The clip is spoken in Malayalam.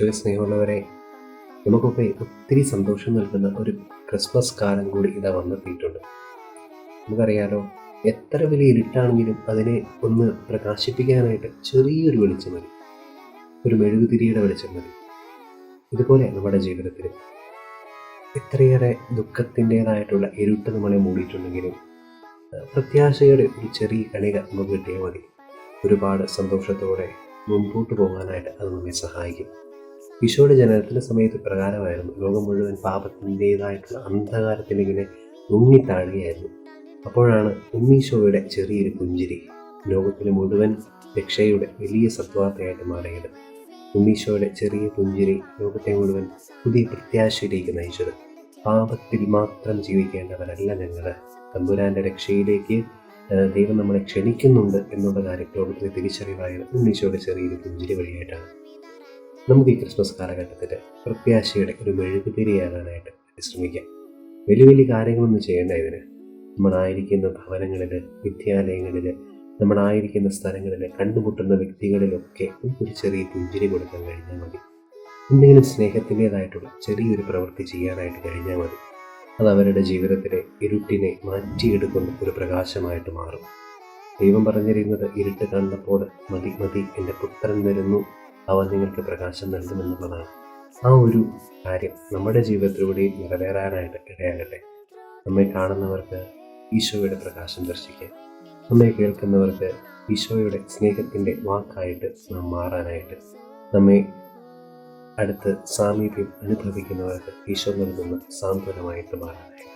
ഈശോയെ സ്നേഹമുള്ളവരെ നമുക്കൊക്കെ ഒത്തിരി സന്തോഷം നൽകുന്ന ഒരു ക്രിസ്മസ് കാലം കൂടി ഇതാ വന്നെത്തിയിട്ടുണ്ട്. നമുക്കറിയാലോ എത്ര വലിയ ഇരുട്ടാണെങ്കിലും അതിനെ ഒന്ന് പ്രകാശിപ്പിക്കാനായിട്ട് ചെറിയൊരു വെളിച്ചം മതി. ഒരു മെഴുകുതിരിയുടെ വെളിച്ചം മതി. ഇതുപോലെ നമ്മുടെ ജീവിതത്തിൽ എത്രയേറെ ദുഃഖത്തിന്റെതായിട്ടുള്ള ഇരുട്ട് നമ്മളെ മൂടിയിട്ടുണ്ടെങ്കിലും പ്രത്യാശയുടെ ഒരു ചെറിയ കണിക നമുക്ക് കിട്ടിയാൽ മതി. ഒരുപാട് സന്തോഷത്തോടെ മുൻപോട്ട് പോകാനായിട്ട് അത് നമ്മെ സഹായിക്കും. ഈശോയുടെ ജനനത്തിന്റെ സമയത്ത് പ്രകാരമായിരുന്നു ലോകം മുഴുവൻ പാപത്തിന്റെതായിട്ടുള്ള അന്ധകാരത്തിലിങ്ങനെ മുങ്ങിത്താഴുകയായിരുന്നു. അപ്പോഴാണ് ഉമ്മീശോയുടെ ചെറിയൊരു പുഞ്ചിരി ലോകത്തിന് മുഴുവൻ രക്ഷയുടെ വലിയ സത്വാർത്ഥയായിട്ട് മാറിയത്. ഉമ്മീശോയുടെ ചെറിയ പുഞ്ചിരി ലോകത്തെ മുഴുവൻ പുതിയ പ്രത്യാശയിലേക്ക് നയിച്ചത്. പാപത്തിൽ മാത്രം ജീവിക്കേണ്ടവരല്ല ഞങ്ങൾ തമ്പുരാന്റെ രക്ഷയിലേക്ക് ദൈവം നമ്മളെ ക്ഷണിക്കുന്നുണ്ട് എന്നുള്ള കാര്യം ലോകത്തിന് തിരിച്ചറിവായത് ഉമ്മീശോയുടെ ചെറിയൊരു പുഞ്ചിരി വഴിയായിട്ടാണ്. നമുക്ക് ഈ ക്രിസ്മസ് കാലഘട്ടത്തിൽ പ്രത്യാശയുടെ ഒരു മെഴുകുതിരിയാകാനായിട്ട് ശ്രമിക്കാം വലിയ വലിയ കാര്യങ്ങളൊന്നും ചെയ്യേണ്ട ഇതിന്. നമ്മളായിരിക്കുന്ന ഭവനങ്ങളിൽ വിദ്യാലയങ്ങളിൽ നമ്മളായിരിക്കുന്ന സ്ഥലങ്ങളിൽ കണ്ടുമുട്ടുന്ന വ്യക്തികളിലൊക്കെ ഒരു ചെറിയ പുഞ്ചിരി കൊടുക്കാൻ കഴിഞ്ഞാൽ മതി. എന്തെങ്കിലും സ്നേഹത്തിന്റെതായിട്ടുള്ള ചെറിയൊരു പ്രവൃത്തി ചെയ്യാനായിട്ട് കഴിഞ്ഞാൽ മതി. അത് അവരുടെ ജീവിതത്തിലെ ഇരുട്ടിനെ മാറ്റിയെടുക്കുന്ന ഒരു പ്രകാശമായിട്ട് മാറും. ദൈവം പറഞ്ഞിരുന്നത് ഇരുട്ട് കണ്ടപ്പോൾ മതി മതി എന്റെ പുത്രൻ വരുന്നു. അവൻ നിങ്ങൾക്ക് പ്രകാശം നൽകുമെന്നുള്ളതാണ് ആ ഒരു കാര്യം. നമ്മുടെ ജീവിതത്തിലൂടെ നിറവേറാനായിട്ട് ഇടയാകട്ടെ. നമ്മെ കാണുന്നവർക്ക് ഈശോയുടെ പ്രകാശം ദർശിക്കാൻ നമ്മെ കേൾക്കുന്നവർക്ക് ഈശോയുടെ സ്നേഹത്തിന്റെ വാക്കായിട്ട് നാം മാറാനായിട്ട് നമ്മെ അടുത്ത് സാമീപ്യം അനുഭവിക്കുന്നവർക്ക് ഈശോ നൽകുന്ന സാന്ത്വനമായിട്ട് മാറാനായിട്ട്